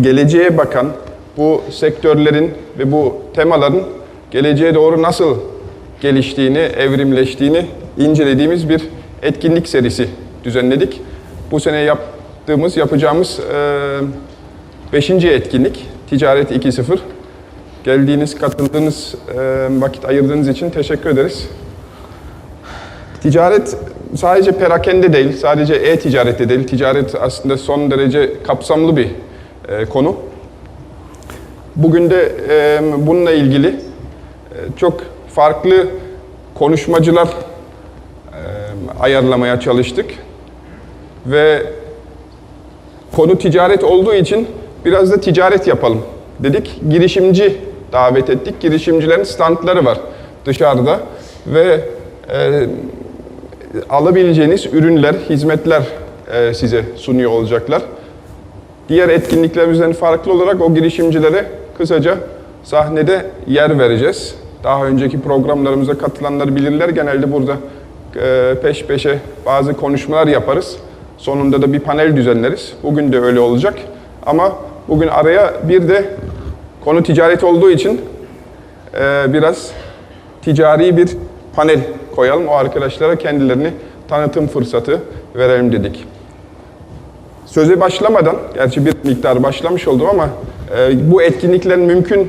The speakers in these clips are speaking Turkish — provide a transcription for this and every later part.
geleceğe bakan bu sektörlerin ve bu temaların geleceğe doğru nasıl geliştiğini, evrimleştiğini incelediğimiz bir etkinlik serisi düzenledik. Bu sene yaptığımız, yapacağımız e, beşinci etkinlik Ticaret 2.0. Geldiğiniz, katıldığınız, vakit ayırdığınız için teşekkür ederiz. Ticaret sadece perakende değil, sadece e-ticarette değil. Ticaret aslında son derece kapsamlı bir e, konu. Bugün de e, bununla ilgili e, çok farklı konuşmacılar e, ayarlamaya çalıştık. Ve konu ticaret olduğu için biraz da ticaret yapalım dedik. Girişimci davet ettik. Girişimcilerin standları var dışarıda ve e, alabileceğiniz ürünler, hizmetler e, size sunuyor olacaklar. Diğer etkinliklerimizden farklı olarak o girişimcilere kısaca sahnede yer vereceğiz. Daha önceki programlarımıza katılanlar bilirler. Genelde burada e, peş peşe bazı konuşmalar yaparız. Sonunda da bir panel düzenleriz. Bugün de öyle olacak. Ama bugün araya bir de konu ticaret olduğu için e, biraz ticari bir panel koyalım. O arkadaşlara kendilerini tanıtım fırsatı verelim dedik. Söze başlamadan, gerçi bir miktar başlamış oldum ama e, bu etkinliklerin mümkün e,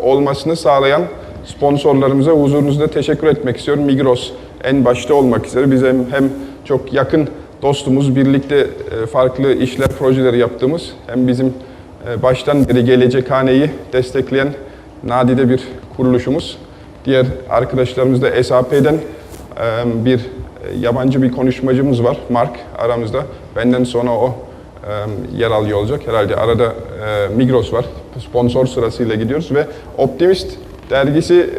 olmasını sağlayan sponsorlarımıza huzurunuzda teşekkür etmek istiyorum. Migros en başta olmak üzere bize hem, hem çok yakın dostumuz, birlikte e, farklı işler, projeleri yaptığımız hem bizim e, baştan beri Gelecek Hane'yi destekleyen nadide bir kuruluşumuz. Diğer arkadaşlarımız da SAP'den e, bir yabancı bir konuşmacımız var, Mark aramızda. Benden sonra o e, yer alıyor olacak. Herhalde arada e, Migros var, sponsor sırasıyla gidiyoruz ve Optimist dergisi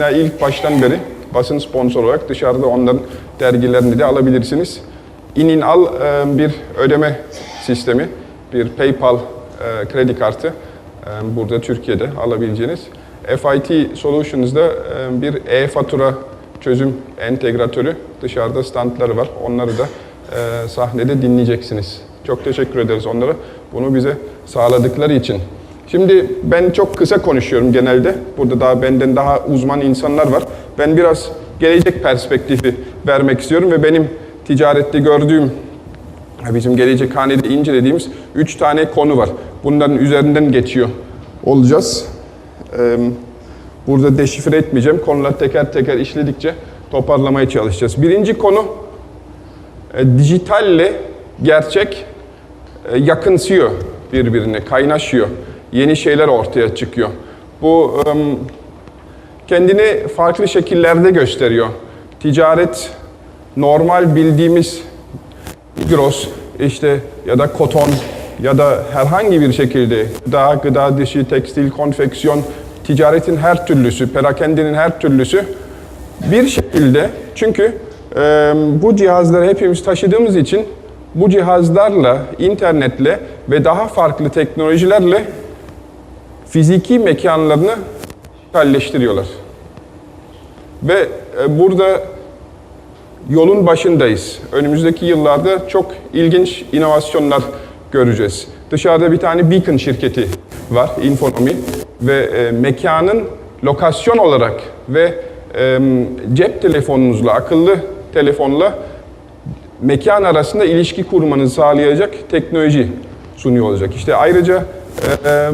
e, ilk baştan beri basın sponsor olarak dışarıda onların dergilerini de alabilirsiniz. İnin al e, bir ödeme sistemi, bir PayPal e, kredi kartı e, burada Türkiye'de alabileceğiniz. FIT Solutions'da e, bir e-fatura çözüm entegratörü dışarıda standları var. Onları da e, sahnede dinleyeceksiniz. Çok teşekkür ederiz onlara bunu bize sağladıkları için. Şimdi ben çok kısa konuşuyorum genelde. Burada daha benden daha uzman insanlar var. Ben biraz gelecek perspektifi vermek istiyorum ve benim ticarette gördüğüm bizim gelecek hanede incelediğimiz üç tane konu var. Bunların üzerinden geçiyor olacağız. Ee, Burada deşifre etmeyeceğim. Konular teker teker işledikçe toparlamaya çalışacağız. Birinci konu e, dijitalle gerçek e, yakınsıyor birbirine, kaynaşıyor. Yeni şeyler ortaya çıkıyor. Bu e, kendini farklı şekillerde gösteriyor. Ticaret normal bildiğimiz Migros işte ya da koton ya da herhangi bir şekilde gıda, gıda dışı, tekstil, konfeksiyon, ticaretin her türlüsü, perakendenin her türlüsü bir şekilde çünkü e, bu cihazları hepimiz taşıdığımız için bu cihazlarla, internetle ve daha farklı teknolojilerle fiziki mekanlarını dijitalleştiriyorlar. Ve e, burada yolun başındayız. Önümüzdeki yıllarda çok ilginç inovasyonlar göreceğiz. Dışarıda bir tane Beacon şirketi var, Infonomi ve e, mekanın lokasyon olarak ve e, cep telefonunuzla, akıllı telefonla mekan arasında ilişki kurmanızı sağlayacak teknoloji sunuyor olacak. İşte ayrıca e, e,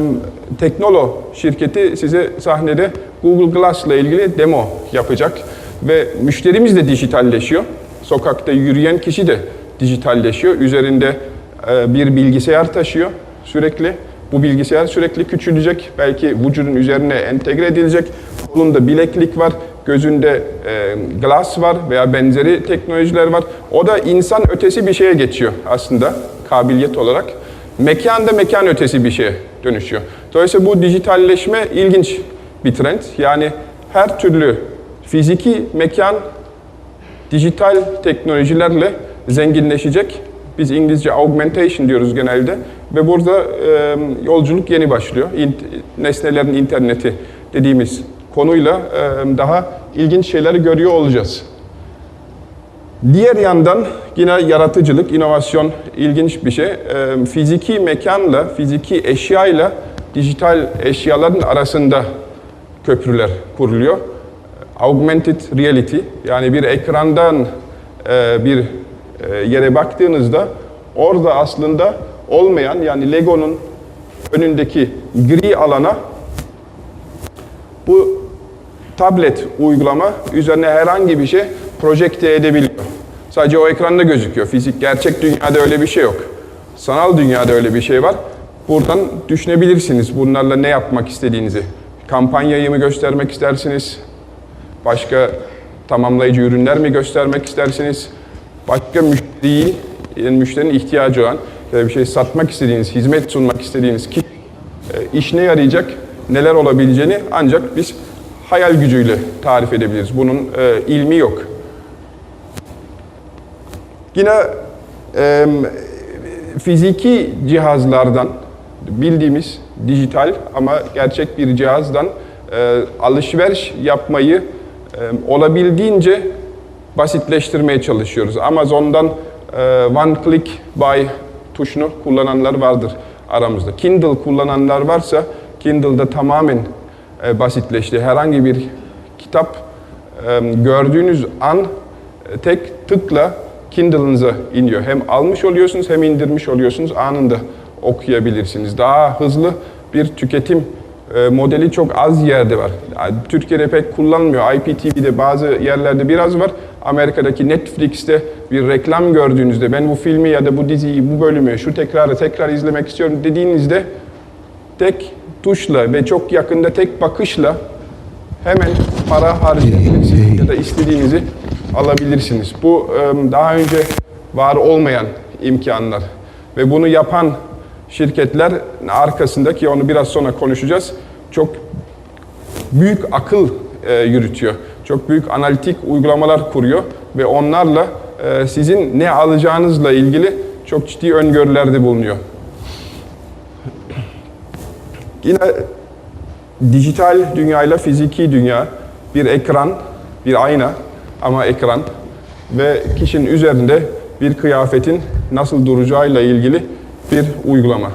Teknolo şirketi size sahnede Google Glass ile ilgili demo yapacak ve müşterimiz de dijitalleşiyor. Sokakta yürüyen kişi de dijitalleşiyor. Üzerinde e, bir bilgisayar taşıyor sürekli. Bu bilgisayar sürekli küçülecek. Belki vücudun üzerine entegre edilecek. Kolunda bileklik var, gözünde e, glass var veya benzeri teknolojiler var. O da insan ötesi bir şeye geçiyor aslında kabiliyet olarak. Mekan da mekan ötesi bir şeye dönüşüyor. Dolayısıyla bu dijitalleşme ilginç bir trend. Yani her türlü fiziki mekan dijital teknolojilerle zenginleşecek. Biz İngilizce augmentation diyoruz genelde ve burada e, yolculuk yeni başlıyor. İnt, nesnelerin interneti dediğimiz konuyla e, daha ilginç şeyleri görüyor olacağız. Diğer yandan yine yaratıcılık, inovasyon ilginç bir şey. Ee, fiziki mekanla, fiziki eşyayla dijital eşyaların arasında köprüler kuruluyor. Augmented reality yani bir ekrandan e, bir e, yere baktığınızda orada aslında olmayan yani Lego'nun önündeki gri alana bu tablet uygulama üzerine herhangi bir şey projekte edebiliyor. Sadece o ekranda gözüküyor. Fizik, gerçek dünyada öyle bir şey yok. Sanal dünyada öyle bir şey var. Buradan düşünebilirsiniz bunlarla ne yapmak istediğinizi. Kampanyayı mı göstermek istersiniz? Başka tamamlayıcı ürünler mi göstermek istersiniz? Başka müşteriyi, yani müşterinin ihtiyacı olan bir şey satmak istediğiniz, hizmet sunmak istediğiniz ki e, iş ne yarayacak, neler olabileceğini ancak biz hayal gücüyle tarif edebiliriz. Bunun e, ilmi yok. Yine e, fiziki cihazlardan bildiğimiz dijital ama gerçek bir cihazdan e, alışveriş yapmayı e, olabildiğince basitleştirmeye çalışıyoruz. Amazon'dan e, one click buy tuşunu kullananlar vardır aramızda. Kindle kullananlar varsa Kindle'da tamamen e, basitleşti. Herhangi bir kitap e, gördüğünüz an e, tek tıkla Kindle'ınıza iniyor. Hem almış oluyorsunuz hem indirmiş oluyorsunuz. Anında okuyabilirsiniz. Daha hızlı bir tüketim e, modeli çok az yerde var. Yani Türkiye'de pek kullanılmıyor. IPTV'de bazı yerlerde biraz var. Amerika'daki Netflix'te bir reklam gördüğünüzde ben bu filmi ya da bu diziyi, bu bölümü, şu tekrarı tekrar izlemek istiyorum dediğinizde tek tuşla ve çok yakında tek bakışla hemen para harcayabilirsiniz ya da istediğinizi alabilirsiniz. Bu daha önce var olmayan imkanlar ve bunu yapan şirketler arkasındaki onu biraz sonra konuşacağız. Çok büyük akıl yürütüyor. Çok büyük analitik uygulamalar kuruyor ve onlarla e, sizin ne alacağınızla ilgili çok ciddi öngörülerde bulunuyor. Yine dijital dünyayla fiziki dünya bir ekran, bir ayna ama ekran ve kişinin üzerinde bir kıyafetin nasıl duracağıyla ilgili bir uygulama.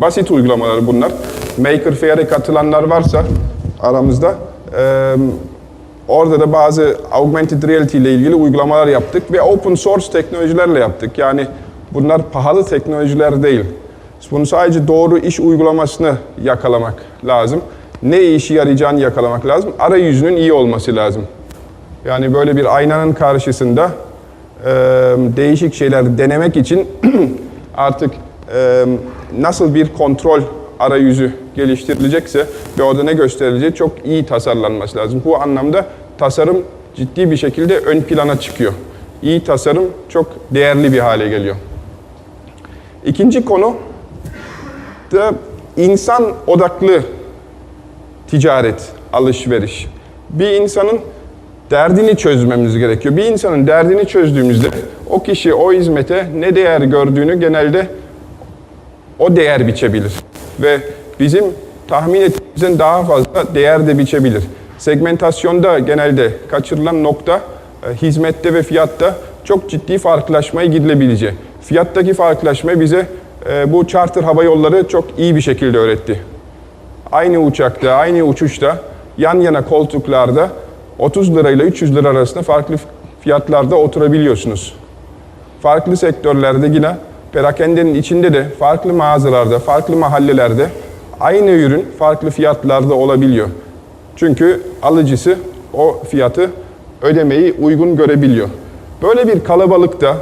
Basit uygulamalar bunlar. Maker Fair'e katılanlar varsa aramızda orada da bazı augmented reality ile ilgili uygulamalar yaptık ve open source teknolojilerle yaptık. Yani bunlar pahalı teknolojiler değil. Bunu sadece doğru iş uygulamasını yakalamak lazım. Ne işi yarayacağını yakalamak lazım. Arayüzünün iyi olması lazım. Yani böyle bir aynanın karşısında e, değişik şeyler denemek için artık e, nasıl bir kontrol arayüzü geliştirilecekse ve orada ne gösterileceği çok iyi tasarlanması lazım. Bu anlamda tasarım ciddi bir şekilde ön plana çıkıyor. İyi tasarım çok değerli bir hale geliyor. İkinci konu da insan odaklı ticaret, alışveriş. Bir insanın derdini çözmemiz gerekiyor. Bir insanın derdini çözdüğümüzde o kişi o hizmete ne değer gördüğünü genelde o değer biçebilir. Ve bizim tahmin ettiğimizden daha fazla değer de biçebilir. Segmentasyonda genelde kaçırılan nokta e, hizmette ve fiyatta çok ciddi farklılaşmaya gidilebileceği. Fiyattaki farklılaşma bize e, bu charter hava yolları çok iyi bir şekilde öğretti. Aynı uçakta, aynı uçuşta, yan yana koltuklarda 30 lirayla 300 lira arasında farklı fiyatlarda oturabiliyorsunuz. Farklı sektörlerde yine perakendenin içinde de farklı mağazalarda, farklı mahallelerde aynı ürün farklı fiyatlarda olabiliyor. Çünkü alıcısı o fiyatı ödemeyi uygun görebiliyor. Böyle bir kalabalıkta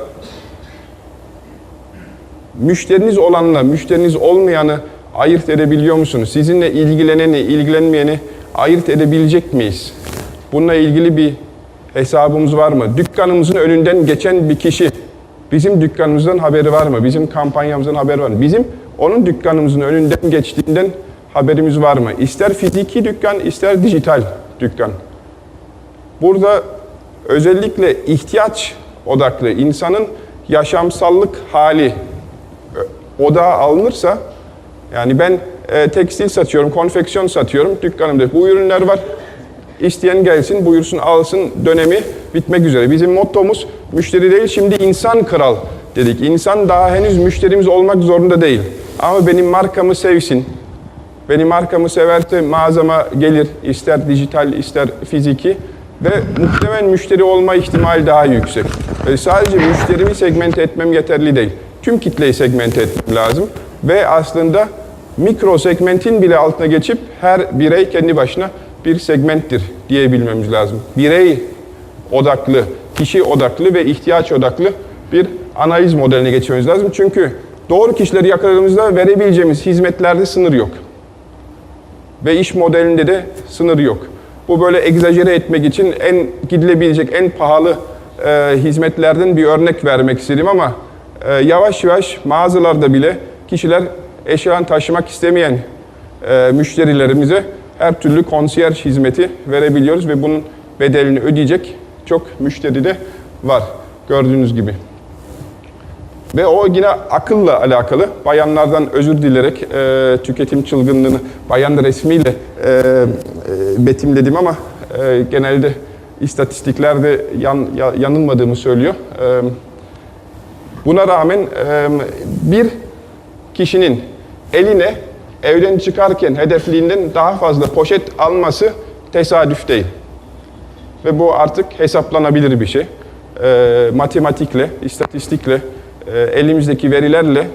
müşteriniz olanla müşteriniz olmayanı ayırt edebiliyor musunuz? Sizinle ilgileneni, ilgilenmeyeni ayırt edebilecek miyiz? Bununla ilgili bir hesabımız var mı? Dükkanımızın önünden geçen bir kişi bizim dükkanımızdan haberi var mı? Bizim kampanyamızdan haberi var mı? Bizim onun dükkanımızın önünden geçtiğinden haberimiz var mı? İster fiziki dükkan, ister dijital dükkan. Burada özellikle ihtiyaç odaklı insanın yaşamsallık hali odağa alınırsa yani ben e, tekstil satıyorum, konfeksiyon satıyorum dükkanımda bu ürünler var. isteyen gelsin, buyursun, alsın dönemi bitmek üzere. Bizim mottomuz müşteri değil, şimdi insan kral dedik. İnsan daha henüz müşterimiz olmak zorunda değil. Ama benim markamı sevsin, benim markamı severse mağazama gelir, ister dijital ister fiziki ve muhtemelen müşteri olma ihtimali daha yüksek. Ve sadece müşterimi segmente etmem yeterli değil. Tüm kitleyi segmente etmem lazım ve aslında mikro segmentin bile altına geçip her birey kendi başına bir segmenttir diyebilmemiz lazım. Birey odaklı, kişi odaklı ve ihtiyaç odaklı bir analiz modeline geçmemiz lazım. Çünkü doğru kişileri yakaladığımızda verebileceğimiz hizmetlerde sınır yok ve iş modelinde de sınır yok. Bu böyle egzajere etmek için en gidilebilecek en pahalı e, hizmetlerden bir örnek vermek istedim ama e, yavaş yavaş mağazalarda bile kişiler eşyalarını taşımak istemeyen e, müşterilerimize her türlü konsiyerj hizmeti verebiliyoruz ve bunun bedelini ödeyecek çok müşteri de var gördüğünüz gibi. Ve o yine akılla alakalı. Bayanlardan özür dilerek e, tüketim çılgınlığını bayan resmiyle e, e, betimledim ama e, genelde istatistiklerde yan, ya- yanılmadığımı söylüyor. E, buna rağmen e, bir kişinin eline evden çıkarken hedefliğinden daha fazla poşet alması tesadüf değil. Ve bu artık hesaplanabilir bir şey. Ee, matematikle, istatistikle, e, elimizdeki verilerle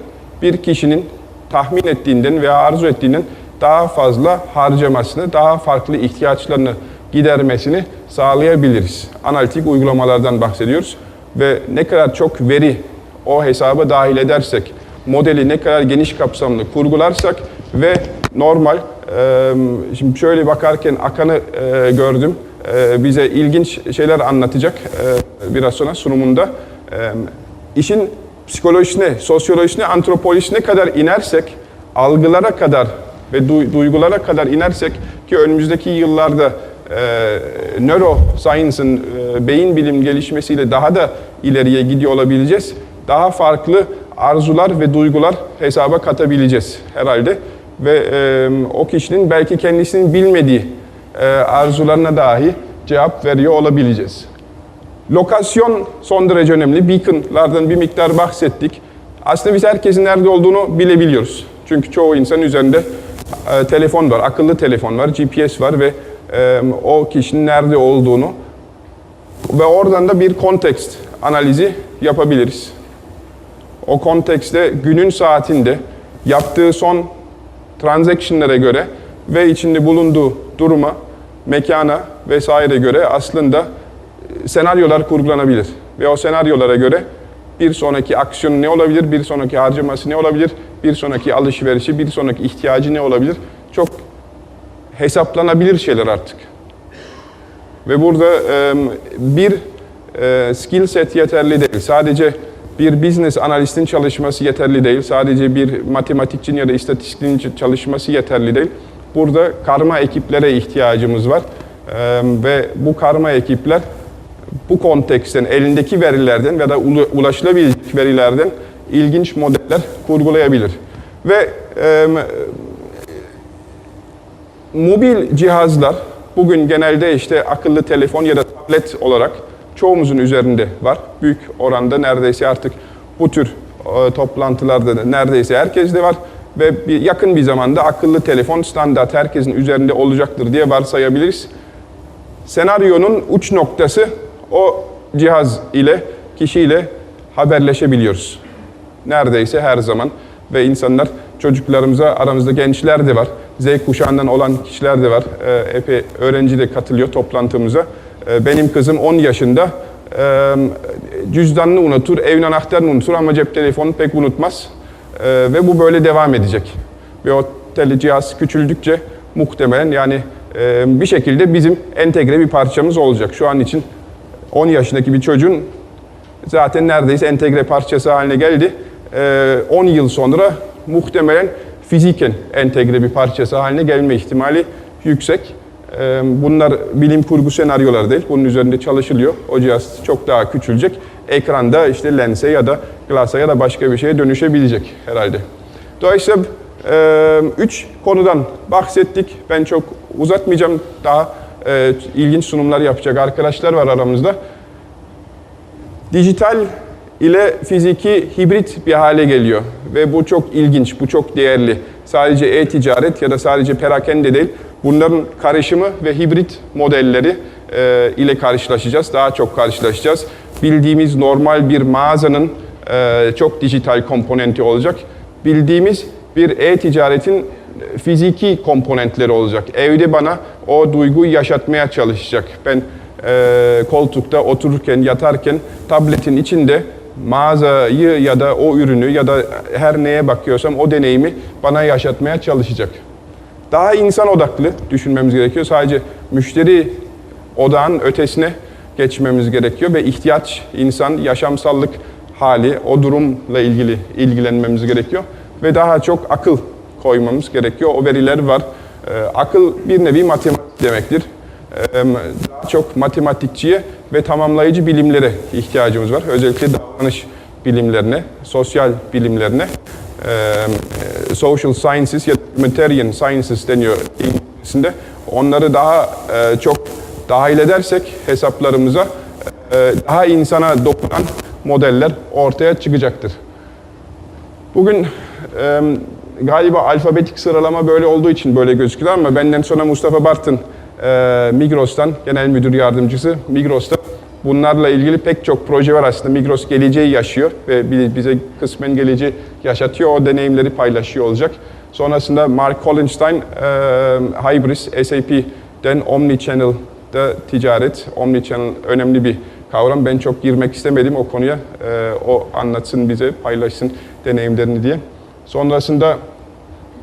bir kişinin tahmin ettiğinden veya arzu ettiğinden daha fazla harcamasını, daha farklı ihtiyaçlarını gidermesini sağlayabiliriz. Analitik uygulamalardan bahsediyoruz ve ne kadar çok veri o hesaba dahil edersek, modeli ne kadar geniş kapsamlı kurgularsak ve normal, e, şimdi şöyle bakarken Akan'ı e, gördüm, e, bize ilginç şeyler anlatacak e, biraz sonra sunumunda. E, işin psikolojisine, sosyolojisine, antropolojisine kadar inersek, algılara kadar ve du- duygulara kadar inersek ki önümüzdeki yıllarda e, neuroscience'ın, e, beyin bilim gelişmesiyle daha da ileriye gidiyor olabileceğiz. Daha farklı arzular ve duygular hesaba katabileceğiz herhalde. Ve e, o kişinin belki kendisinin bilmediği e, arzularına dahi cevap veriyor olabileceğiz. Lokasyon son derece önemli. Beacon'lardan bir miktar bahsettik. Aslında biz herkesin nerede olduğunu bilebiliyoruz. Çünkü çoğu insan üzerinde e, telefon var, akıllı telefon var, GPS var ve e, o kişinin nerede olduğunu ve oradan da bir kontekst analizi yapabiliriz. O kontekste günün saatinde yaptığı son transaction'lara göre ve içinde bulunduğu duruma, mekana vesaire göre aslında senaryolar kurgulanabilir. Ve o senaryolara göre bir sonraki aksiyon ne olabilir, bir sonraki harcaması ne olabilir, bir sonraki alışverişi, bir sonraki ihtiyacı ne olabilir? Çok hesaplanabilir şeyler artık. Ve burada bir skill set yeterli değil. Sadece bir business analistin çalışması yeterli değil. Sadece bir matematikçinin ya da istatistikçinin çalışması yeterli değil. Burada karma ekiplere ihtiyacımız var. Ve bu karma ekipler bu konteksten, elindeki verilerden ya da ulaşılabilecek verilerden ilginç modeller kurgulayabilir. Ve e, mobil cihazlar bugün genelde işte akıllı telefon ya da tablet olarak çoğumuzun üzerinde var. Büyük oranda neredeyse artık bu tür e, toplantılarda da neredeyse herkeste var ve bir, yakın bir zamanda akıllı telefon standart herkesin üzerinde olacaktır diye varsayabiliriz. Senaryonun uç noktası o cihaz ile, kişiyle haberleşebiliyoruz. Neredeyse her zaman ve insanlar çocuklarımıza aramızda gençler de var. Z kuşağından olan kişiler de var. Ee, epey öğrenci de katılıyor toplantımıza. Ee, benim kızım 10 yaşında ee, cüzdanını unutur, evin anahtarını unutur ama cep telefonunu pek unutmaz. Ve bu böyle devam edecek. Ve o tele cihaz küçüldükçe muhtemelen yani e, bir şekilde bizim entegre bir parçamız olacak. Şu an için 10 yaşındaki bir çocuğun zaten neredeyse entegre parçası haline geldi. Ee, 10 yıl sonra muhtemelen fiziken entegre bir parçası haline gelme ihtimali yüksek. Ee, bunlar bilim kurgu senaryolar değil. Bunun üzerinde çalışılıyor. O cihaz çok daha küçülecek. Ekranda işte lense ya da glasa ya da başka bir şeye dönüşebilecek herhalde. Dolayısıyla e, üç konudan bahsettik. Ben çok uzatmayacağım daha e, ilginç sunumlar yapacak arkadaşlar var aramızda. Dijital ile fiziki hibrit bir hale geliyor ve bu çok ilginç, bu çok değerli. Sadece e-ticaret ya da sadece perakende değil, bunların karışımı ve hibrit modelleri e, ile karşılaşacağız, daha çok karşılaşacağız. Bildiğimiz normal bir mağazanın e, çok dijital komponenti olacak. Bildiğimiz bir e-ticaretin fiziki komponentleri olacak. Evde bana o duyguyu yaşatmaya çalışacak. Ben e, koltukta otururken, yatarken tabletin içinde mağazayı ya da o ürünü ya da her neye bakıyorsam o deneyimi bana yaşatmaya çalışacak. Daha insan odaklı düşünmemiz gerekiyor. Sadece müşteri odağın ötesine geçmemiz gerekiyor ve ihtiyaç, insan, yaşamsallık hali, o durumla ilgili ilgilenmemiz gerekiyor. Ve daha çok akıl koymamız gerekiyor. O veriler var. Ee, akıl bir nevi matematik demektir. Ee, daha çok matematikçiye ve tamamlayıcı bilimlere ihtiyacımız var. Özellikle davranış bilimlerine, sosyal bilimlerine, e, social sciences ya da humanitarian sciences deniyor İngilizcesinde. Onları daha e, çok dahil edersek hesaplarımıza e, daha insana dokunan modeller ortaya çıkacaktır. Bugün e, galiba alfabetik sıralama böyle olduğu için böyle gözüküyor ama benden sonra Mustafa Bartın e, Migros'tan genel müdür yardımcısı Migros'ta bunlarla ilgili pek çok proje var aslında. Migros geleceği yaşıyor ve bi- bize kısmen geleceği yaşatıyor. O deneyimleri paylaşıyor olacak. Sonrasında Mark Collinstein, e, Hybris, SAP'den Omnichannel'da ticaret. Omnichannel önemli bir kavram. Ben çok girmek istemedim o konuya. E, o anlatsın bize, paylaşsın deneyimlerini diye. Sonrasında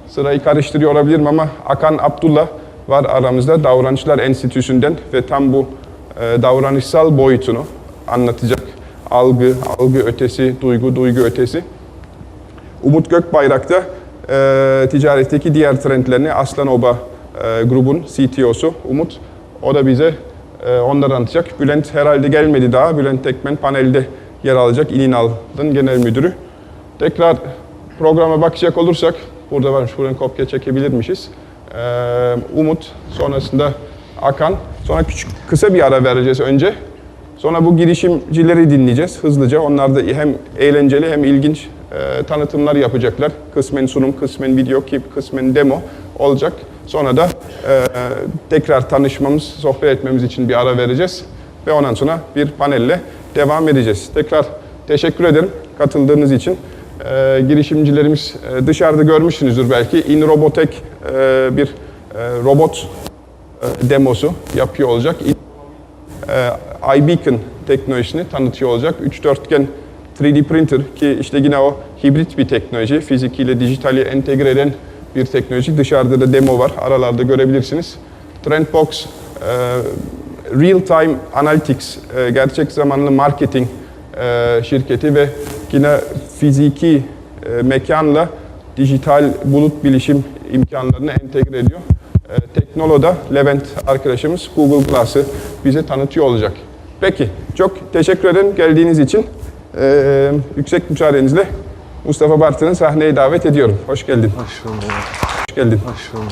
sırayı karıştırıyor olabilirim ama Akan Abdullah var aramızda Davranışlar Enstitüsü'nden ve tam bu e, davranışsal boyutunu anlatacak. Algı, algı ötesi, duygu, duygu ötesi. Umut Gökbayrak da e, ticaretteki diğer trendlerini Aslan Oba e, grubun CTO'su Umut. O da bize e, onları anlatacak. Bülent herhalde gelmedi daha. Bülent Tekmen panelde yer alacak. İninal'ın genel müdürü. Tekrar programa bakacak olursak, burada varmış, buradan kopya çekebilirmişiz. Ee, Umut, sonrasında Akan. Sonra küçük, kısa bir ara vereceğiz önce. Sonra bu girişimcileri dinleyeceğiz hızlıca. Onlar da hem eğlenceli hem ilginç e, tanıtımlar yapacaklar. Kısmen sunum, kısmen video, kısmen demo olacak. Sonra da e, tekrar tanışmamız, sohbet etmemiz için bir ara vereceğiz. Ve ondan sonra bir panelle devam edeceğiz. Tekrar teşekkür ederim katıldığınız için. E, girişimcilerimiz e, dışarıda görmüşsünüzdür belki. InRobotek e, bir e, robot e, demosu yapıyor olacak. E, iBeacon teknolojisini tanıtıyor olacak. Üç dörtgen 3D printer ki işte yine o hibrit bir teknoloji. Fizikiyle dijitali entegre eden bir teknoloji. Dışarıda da demo var. Aralarda görebilirsiniz. Trendbox e, Real Time Analytics e, gerçek zamanlı marketing e, şirketi ve yine fiziki e, mekanla dijital bulut bilişim imkanlarını entegre ediyor. E, Teknolo'da Levent arkadaşımız Google Glass'ı bize tanıtıyor olacak. Peki, çok teşekkür ederim geldiğiniz için. E, yüksek müsaadenizle Mustafa Bartın'ı sahneye davet ediyorum. Hoş geldin. Hoş bulduk. Hoş geldin. Hoş bulduk.